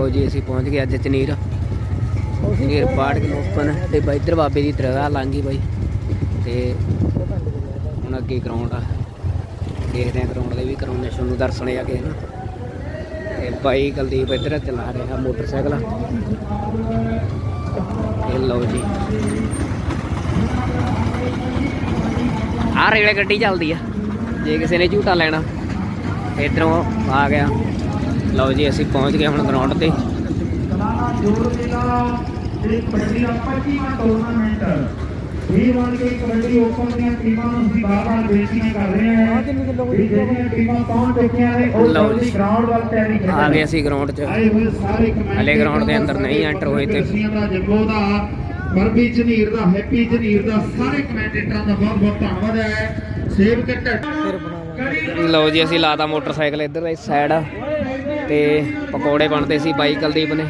ਲਓ ਜੀ, ਅਸੀਂ ਪਹੁੰਚ ਗਏ ਅੱਜ ਚਨੀਰ ਚਨੀਰ ਪਾੜ ਕੇ ਤੇ ਬਾਈ ਇੱਧਰ ਬਾਬੇ ਦੀ ਦਰਗਾਹ ਲੰਘੀ ਬਾਈ। ਤੇ ਹੁਣ ਅੱਗੇ ਗਰਾਊਂਡ ਆ। ਦੇਖਦੇ ਆ ਗਰਾਊਂਡ ਦੇ ਵੀ ਕਰਾਉਂਦੇ ਤੁਹਾਨੂੰ ਦਰਸ਼ਨ ਆ ਕੇ ਨਾ। ਤੇ ਬਾਈ ਕੁਲਦੀਪ ਇੱਧਰ ਚਲਾ ਰਿਹਾ ਮੋਟਰਸਾਈਕਲ। ਇਹ ਲਓ ਜੀ। ਆਹ ਰੇਲੇ ਗੱਡੀ ਚੱਲਦੀ ਆ। ਜੇ ਕਿਸੇ ਨੇ ਝੂਟਾ ਲੈਣਾ, ਇਧਰੋਂ ਆ ਗਿਆ। ਲਓ ਜੀ ਅਸੀਂ ਪਹੁੰਚ ਗਏ ਹੁਣ ਗਰਾਊਂਡ ਤੇ। ਜੋਰ ਮੇਲਾ ਜਿਹੜੀ ਕਬੱਡੀ ਦਾ 25ਵਾਂ ਟੂਰਨਾਮੈਂਟ ਇਹ ਵਾਲੀ ਕੋਈ ਕਬੱਡੀ ਓਪਨ ਦੀਆਂ ਟੀਮਾਂ ਨੂੰ ਅਸੀਂ ਬਾਰ-ਬਾਰ ਬੇਨਤੀਆਂ ਕਰ ਰਹੇ ਹਾਂ। ਵੀ ਜਿਹੜੀਆਂ ਟੀਮਾਂ ਪਹੁੰਚ ਚੁੱਕੀਆਂ ਨੇ ਉਹ ਲਓ ਜਲਦੀ ਜੀ। ਗਰਾਊਂਡ ਵੱਲ ਤਿਆਰੀ ਕਰਨ ਆ ਗਏ ਅਸੀਂ ਗਰਾਊਂਡ 'ਚ। ਆਏ ਹੋਏ ਸਾਰੇ ਕਮੈਂਟ ਹਲੇ ground ਦੇ ਅੰਦਰ ਨਹੀਂ enter ਹੋਏ ਤੇ- ਦਾ ਜੰਗੋ ਦਾ ਮਰਬੀ ਝਨੀਰ ਦਾ ਹੈਪੀ ਝਨੀਰ ਦਾ ਸਾਰੇ ਕਮੈਂਟੇਟਰਾਂ ਦਾ ਬਹੁਤ ਬਹੁਤ ਧੰਨਵਾਦ ਹੈ। ਸੇਵ ਕੇ ਲਓ ਜੀ ਅਸੀਂ ਲਾਤਾ ਮੋਟਰਸਾਈਕਲ ਇੱਧਰ ਇਸ ਸਾਈਡ। ਤੇ ਪਕੌੜੇ ਬਣਦੇ ਸੀ ਬਾਈ ਕੁਲਦੀਪ ਨੇ।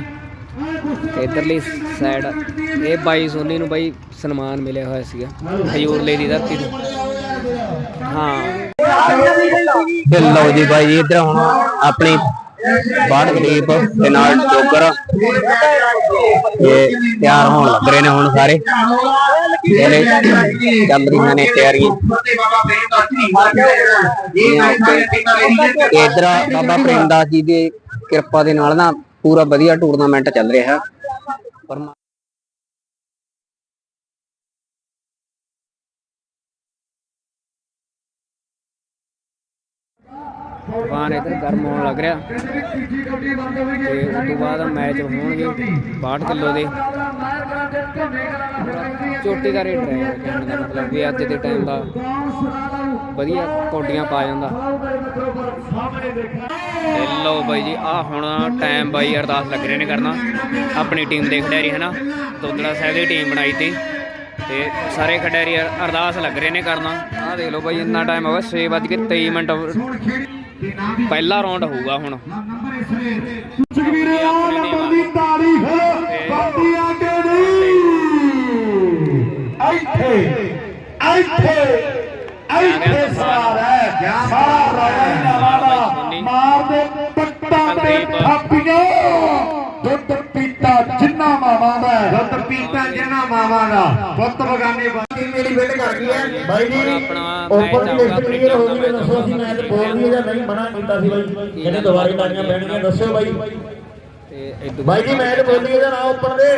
ਤੇ ਇੱਧਰਲੀ ਸਾਈਡ ਇਹ ਬਾਈ ਸੋਨੀ ਨੂੰ ਬਾਈ ਸਨਮਾਨ ਮਿਲਿਆ ਹੋਇਆ ਸੀਗਾ ਹਜੂਰਲੇ ਦੀ ਧਰਤੀ ਤੋਂ ਹਾਂ। ਤੇ ਲਓ ਜੀ ਬਾਈ ਜੀ, ਇੱਧਰ ਹੁਣ ਆਪਣੀ ਬਾੜ ਗਰੀਬ ਤੇ ਨਾਲ ਜੋਗਰ। ਇਹ ਤਿਆਰ ਹੋਣ ਲੱਗ ਰਹੇ ਨੇ ਹੁਣ ਸਾਰੇ। ਜਿਹੜੇ ਚੱਲ ਰਹੀਆਂ ਨੇ ਤਿਆਰੀਆਂ। ਇੱਧਰ ਬਾਬਾ ਪ੍ਰੇਮਦਾਸ ਜੀ ਦੀ ਕਿਰਪਾ ਦੇ ਨਾਲ ਨਾ ਪੂਰਾ ਵਧੀਆ ਟੂਰਨਾਮੈਂਟ ਚੱਲ ਰਿਹਾ। ਹੈ ਪਰਮਾ- ਇੱਧਰ ਗਰਮ ਹੋਣ ਲੱਗ ਰਿਹਾ। ਤੇ ਉਸ ਤੋਂ ਬਾਅਦ ਮੈਚ ਹੋਣਗੇ 62 ਕਿਲੋ ਦੇ। ਚੋਟੀ ਦਾ ਰੇਟ ਹੈ ਕਹਿਣ ਦਾ ਮਤਲਬ ਵੀ ਅੱਜ ਦੇ ਟਾਈਮ ਦਾ ਵਧੀਆ ਕੋਡੀਆਂ ਪਾ ਜਾਂਦਾ। ਤੇ ਬਾਈ ਜੀ ਆ ਹੁਣ ਟਾਈਮ ਬਾਈ ਅਰਦਾਸ ਲੱਗ ਰਹੇ ਨੇ ਕਰਨਾ। ਆਪਣੀ ਟੀਮ ਦੇ ਖਿਡਾਰੀ ਹੈ ਨਾ ਦੋਦੜਾ ਸਾਹਿਬ ਦੀ ਟੀਮ ਬਣਾਈ ਤੀ। ਤੇ ਸਾਰੇ ਖਿਡਾਰੀ ਅਰਦਾਸ ਲੱਗ ਰਹੇ ਨੇ ਕਰਨਾ। ਆਹ ਦੇਖ ਲਓ ਬਾਈ, ਇੰਨਾ ਟਾਈਮ ਹੋ ਗਿਆ 6:23 ਮਿੰਟ। ਪਹਿਲਾ ਰਾਉਂਡ ਹੋਊਗਾ ਹੁਣ। ਸੁਖਵੀਰ ਆ। ਨੰਬਰ ਦੀ ਤਾਰੀਖ ਬੰਦੀ ਆ ਕੇ ਨਹੀਂ। ਇੱਥੇ ਇੱਥੇ ਇੱਥੇ ਸਵਾਰ ਹੈ ਸਾਰਾ ਰਵਾਇਣਾ ਵਾਲਾ ਮਾਰ ਦੇ ਪੱਟਾਂ ਤੇ ਥਾਪੀਆਂ। ਦੁੱਧ ਪੀਤਾ ਜਿੰਨਾ ਮਾਵਾਂ ਦਾ। ਪੁੱਤ ਬਗਾਨੇ ਬਾਕੀ ਮੇਰੀ ਬਿੱਟ ਕਰ ਗਈ ਹੈ। ਬਾਈ ਜੀ ਹੁਣ ਆਪਣਾ ਓਪਨ ਮੈਚ ਦੀ ਆਊਗਾ ਲਿਸਟ ਆਪਣੀ ਕਲੀਅਰ ਹੋ ਟੀਮ ਗਈ ਦਾ ਦੱਸੋ ਅਸੀਂ ਮੈਚ ਬੋਲ ਦੀ ਜਾਂ ਨਹੀਂ ਮਨਾ ਕੀਤਾ ਸੀ ਬਾਈ। ਕਹਿੰਦੇ ਦੁਬਾਰਾ ਟਾਈਆਂ ਪੈਣਗੀਆਂ ਦੱਸਿਓ ਬਾਈ। ਤੇ ਇਦੋਂ ਬਾਈ ਜੀ ਮੈਚ ਬੋਲੀ ਇਹਦਾ ਨਾਮ ਓਪਨ ਦੇ।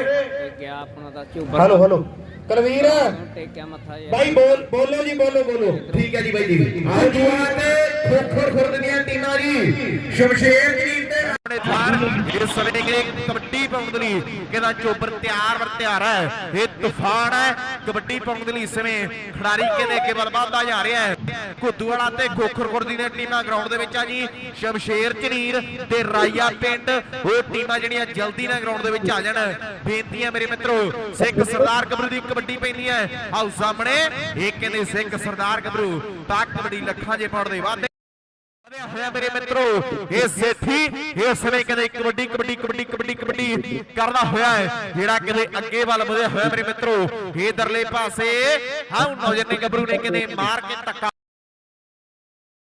ਗਿਆ ਆਪਣਾ ਦਾ ਝੂਬਰ ਹੈਲੋ ਹੈਲੋ। ਕਲਵੀਰ। ਟੇਕਿਆ ਮੱਥਾ ਯਾਰ ਬਾਈ ਬੋਲ ਬੋਲੋ ਜੀ ਬੋਲੋ ਬੋਲੋ। ਠੀਕ ਹੈ ਜੀ ਬਾਈ ਜੀ। ਆਹ ਜੂਆ ਤੇ ਖੋਖਰ ਖੁਰਦ ਦੀਆਂ ਟੀਮਾਂ ਜੀ। ਸ਼ਮਸ਼ੇਰ ਤੇ ਆਪਣੇ ਥਾਰ। ਇਸ ਸਮੇਂ ਕਬੱਡੀ ਪਾਉਣ ਦੇ ਲਈ ਕਹਿੰਦਾ ਚੋਬਰ ਤਿਆਰ ਵਰ ਤਿਆਰ ਹੈ। ਇਹ ਤੂਫਾਨ ਹੈ। ਕਬੱਡੀ ਪਾਉਣ ਦੇ ਲਈ ਇਸ ਸਮੇਂ ਖਿਡਾਰੀ ਕਹਿੰਦੇ ਅੱਗੇ ਵੱਲ ਵੱਧਦਾ ਜਾ ਰਿਹਾ ਹੈ। ਘੁੱਦੂ ਵਾਲਾ ਤੇ ਖੋਖਰਖੁਰ ਦੀਆਂ ਟੀਮਾਂ ਗਰਾਊਂਡ ਦੇ ਵਿੱਚ ਆ ਜੀ। ਸ਼ਮਸ਼ੇਰ ਝਨੀਰ ਤੇ ਰਾਈਆ ਪਿੰਡ। ਉਹ ਟੀਮਾਂ ਜਿਹੜੀਆਂ ਜਲਦੀ ਨਾਲ ਗਰਾਊਂਡ ਦੇ ਵਿੱਚ ਆ ਜਾਣ। ਬੇਨਤੀਆਂ ਮੇਰੇ ਮਿੱਤਰੋ, ਸਿੱਖ ਸਰਦਾਰ ਗੱਭਰੂ ਦੀ ਕਬੱਡੀ ਪੈਂਦੀ ਹੈ। ਆਓ ਸਾਹਮਣੇ, ਇਹ ਕਹਿੰਦੇ ਸਿੱਖ ਸਰਦਾਰ ਗੱਭਰੂ ਤਾਂ ਕਬੱਡੀ ਲੱਖਾਂ ਜੇ ਪਾਉਣ ਦੇ ਵਾਅਦੇ ਹੋਇਆ ਮੇਰੇ ਮਿੱਤਰੋ ਇਹ ਸੇਠੀ ਇਸ ਸਮੇਂ ਕਦੇ ਕਬੱਡੀ ਕਬੱਡੀ ਕਬੱਡੀ ਕਬੱਡੀ ਕਬੱਡੀ ਕਰਦਾ ਹੋਇਆ ਹੈ, ਜਿਹੜਾ ਕਦੇ ਅੱਗੇ ਵੱਲ ਵਧਿਆ ਹੋਇਆ ਮੇਰੇ ਮਿੱਤਰੋ। ਇਧਰਲੇ ਪਾਸੇ, ਹਾਂ ਨੌਜਵਾਨ ਗੱਭਰੂ ਨੇ ਕਦੇ ਮਾਰ ਕੇ ਧੱਕਾ